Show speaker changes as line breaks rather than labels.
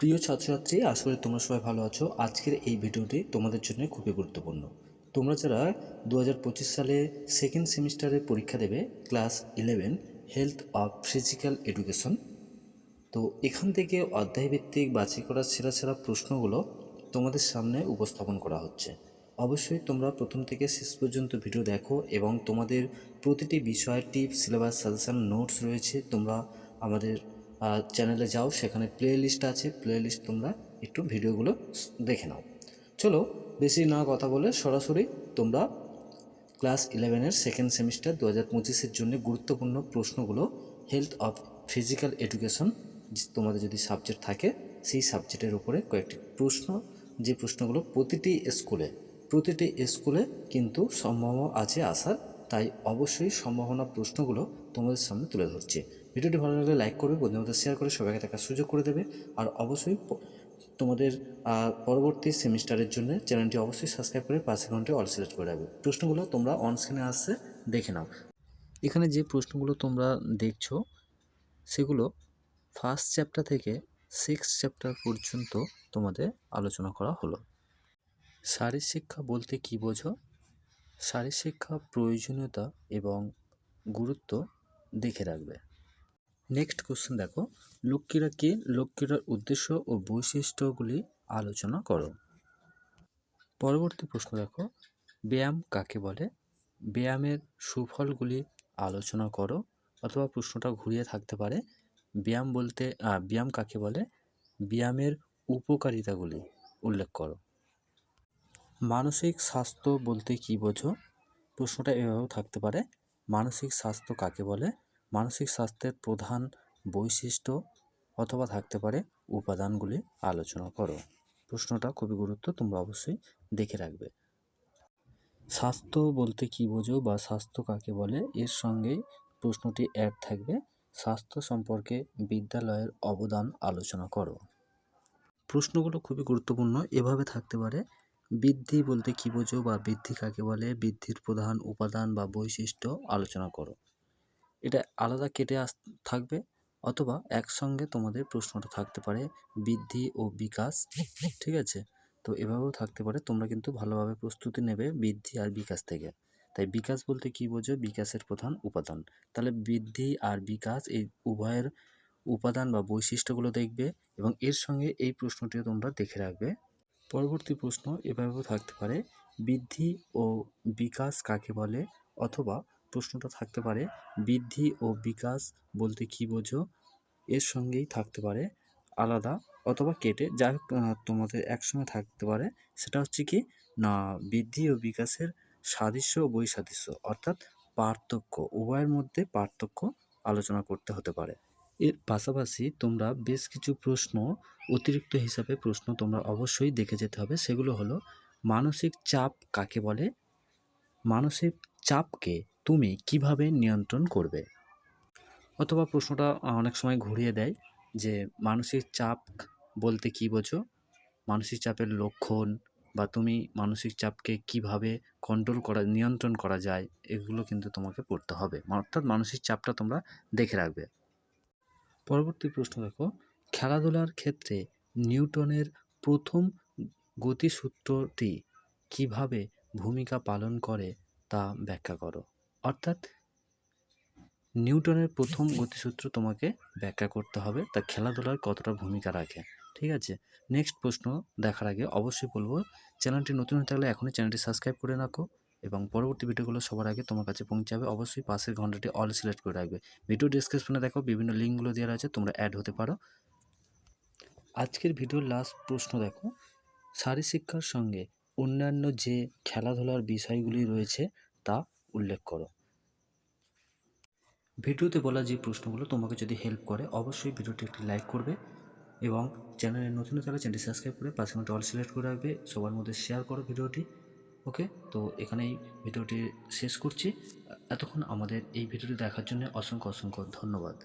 প্রিয় ছাত্রছাত্রী আসলে তোমরা সবাই ভালো আছো। আজকের এই ভিডিওটি তোমাদের জন্য খুবই গুরুত্বপূর্ণ। তোমরা যারা দু হাজার পঁচিশ সালে সেকেন্ড সেমিস্টারে পরীক্ষা দেবে class eleven health of physical education তো এখান থেকে অধ্যায়ভিত্তিক বাছাই করা সেরা সেরা প্রশ্নগুলো তোমাদের সামনে উপস্থাপন করা হচ্ছে। অবশ্যই তোমরা প্রথম থেকে শেষ পর্যন্ত ভিডিও দেখো এবং তোমাদের প্রতিটি বিষয় টিপস, সিলেবাস, সাজেশান, নোটস রয়েছে, তোমরা আমাদের চ্যানেলে যাও, সেখানে প্লে আছে। প্লে লিস্ট তোমরা একটু ভিডিওগুলো দেখে নাও। চলো, বেশি না কথা বলে সরাসরি তোমরা ক্লাস ইলেভেনের সেকেন্ড সেমিস্টার দু হাজার পঁচিশের জন্য গুরুত্বপূর্ণ প্রশ্নগুলো হেলথ অফ ফিজিক্যাল এডুকেশন তোমাদের যদি সাবজেক্ট থাকে, সেই সাবজেক্টের উপরে কয়েকটি প্রশ্ন। যে প্রশ্নগুলো প্রতিটি স্কুলে প্রতিটি স্কুলে কিন্তু সম্ভাবনা আছে আসার, তাই অবশ্যই সম্ভাবনা প্রশ্নগুলো তোমাদের সামনে তুলে ধরছি। ভিডিওটি ভালো লাগলে লাইক করবে, বন্ধুদের শেয়ার করে সবাইকে দেখার সুযোগ করে দেবে। আর অবশ্যই তোমাদের পরবর্তী সেমিস্টারের জন্য চ্যানেলটি অবশ্যই সাবস্ক্রাইব করে পাশে ঘন্টায় অল সিলেক্ট করে রাখবে। প্রশ্নগুলো তোমরা অন স্ক্রিনে আসছে, দেখে নাও। এখানে যে প্রশ্নগুলো তোমরা দেখছ, সেগুলো ফার্স্ট চ্যাপ্টার থেকে সিক্স চ্যাপ্টার পর্যন্ত তোমাদের আলোচনা করা হলো। শারীর শিক্ষা বলতে কী বোঝো? শারীর শিক্ষা প্রয়োজনীয়তা এবং গুরুত্ব দেখে রাখবে। নেক্সট কোশ্চেন দেখো। লক্ষ্মীরা কে লক্ষ্মীরার উদ্দেশ্য ও বৈশিষ্ট্যগুলি আলোচনা করো। পরবর্তী প্রশ্ন দেখো। ব্যায়াম কাকে বলে? ব্যায়ামের সুফলগুলি আলোচনা করো অথবা প্রশ্নটা ঘুরিয়ে থাকতে পারে। ব্যায়াম বলতে ব্যায়াম কাকে বলে? ব্যায়ামের উপকারিতাগুলি উল্লেখ করো। মানসিক স্বাস্থ্য বলতে কী বোঝো? প্রশ্নটা এভাবেও থাকতে পারে। মানসিক স্বাস্থ্য কাকে বলে? মানসিক স্বাস্থ্যের প্রধান বৈশিষ্ট্য অথবা থাকতে পারে উপাদানগুলি আলোচনা করো। প্রশ্নটা খুবই গুরুত্ব, তোমরা অবশ্যই দেখে রাখবে। স্বাস্থ্য বলতে কী বোঝো বা স্বাস্থ্য কাকে বলে? এর সঙ্গেই প্রশ্নটি অ্যাড থাকবে। স্বাস্থ্য সম্পর্কে বিদ্যালয়ের অবদান আলোচনা করো। প্রশ্নগুলো খুবই গুরুত্বপূর্ণ। এভাবে থাকতে পারে, বৃদ্ধি বলতে কী বোঝো বা বৃদ্ধি কাকে বলে? বৃদ্ধির প্রধান উপাদান বা বৈশিষ্ট্য আলোচনা করো। এটা আলাদা কেটে আস, থাকবে, অথবা একসঙ্গে তোমাদের প্রশ্নটা থাকতে পারে বৃদ্ধি ও বিকাশ, ঠিক আছে? তো এভাবেও থাকতে পারে, তোমরা কিন্তু ভালোভাবে প্রস্তুতি নেবে বৃদ্ধি আর বিকাশ থেকে। তাই বিকাশ বলতে কী বোঝো? বিকাশের প্রধান উপাদান। তাহলে বৃদ্ধি আর বিকাশ এই উভয়ের উপাদান বা বৈশিষ্ট্যগুলো দেখবে এবং এর সঙ্গে এই প্রশ্নটিও তোমরা দেখে রাখবে। পরবর্তী প্রশ্ন এভাবেও থাকতে পারে, বৃদ্ধি ও বিকাশ কাকে বলে? অথবা প্রশ্নটা থাকতে পারে, বৃদ্ধি ও বিকাশ বলতে কী বোঝো? এর সঙ্গেই থাকতে পারে, আলাদা অথবা কেটে যা তোমাদের একসঙ্গে থাকতে পারে, সেটা হচ্ছে কি, না, বৃদ্ধি ও বিকাশের সাদৃশ্য ও বৈসাদৃশ্য, অর্থাৎ পার্থক্য, উভয়ের মধ্যে পার্থক্য আলোচনা করতে হতে পারে। এর পাশাপাশি তোমরা বেশ কিছু প্রশ্ন, অতিরিক্ত হিসাবে প্রশ্ন তোমরা অবশ্যই দেখে যেতে হবে, সেগুলো হলো, মানসিক চাপ কাকে বলে? মানসিক চাপকে তুমি কীভাবে নিয়ন্ত্রণ করবে? অথবা প্রশ্নটা অনেক সময় ঘুরিয়ে দেয় যে, মানসিক চাপ বলতে কী বোঝো? মানসিক চাপের লক্ষণ বা তুমি মানসিক চাপকে কীভাবে কন্ট্রোল করা, নিয়ন্ত্রণ করা যায়, এগুলো কিন্তু তোমাকে পড়তে হবে। অর্থাৎ মানসিক চাপটা তোমরা দেখে রাখবে। পরবর্তী প্রশ্ন দেখো, খেলাধুলার ক্ষেত্রে নিউটনের প্রথম গতিসূত্রটি কীভাবে ভূমিকা পালন করে তা ব্যাখ্যা করো। অর্থাৎ নিউটনের প্রথম গতিসূত্র তোমাকে ব্যাখ্যা করতে হবে তা খেলাধুলার কতটা ভূমিকা রাখে, ঠিক আছে? নেক্সট প্রশ্ন দেখার আগে অবশ্যই বলব, চ্যানেলটি নতুন হয়ে থাকলে এখনই চ্যানেলটি সাবস্ক্রাইব করে রাখো এবং পরবর্তী ভিডিওগুলো সবার আগে তোমার কাছে পৌঁছাবে অবশ্যই পাশের ঘন্টাটি অল সিলেক্ট করে রাখবে। ভিডিও ডিসক্রিপশনে দেখো বিভিন্ন লিঙ্কগুলো দেওয়া আছে তোমরা অ্যাড হতে পারো। আজকের ভিডিওর লাস্ট প্রশ্ন দেখো শারীর শিক্ষার সঙ্গে অন্যান্য যে খেলাধুলার বিষয়গুলি রয়েছে তা উল্লেখ করো। ভিডিওতে বলা যে প্রশ্নগুলো তোমাকে যদি হেল্প করে, অবশ্যই ভিডিওটি একটি লাইক করবে এবং চ্যানেলে নতুন তাহলে চ্যানেলটি সাবস্ক্রাইব করে পাশে মধ্যে অল সিলেক্ট করে রাখবে, সবার মধ্যে শেয়ার করো ভিডিওটি। ওকে তো এখানেই ভিডিওটি শেষ করছি। এতক্ষণ আমাদের এই ভিডিওটি দেখার জন্য অসংখ্য অসংখ্য ধন্যবাদ।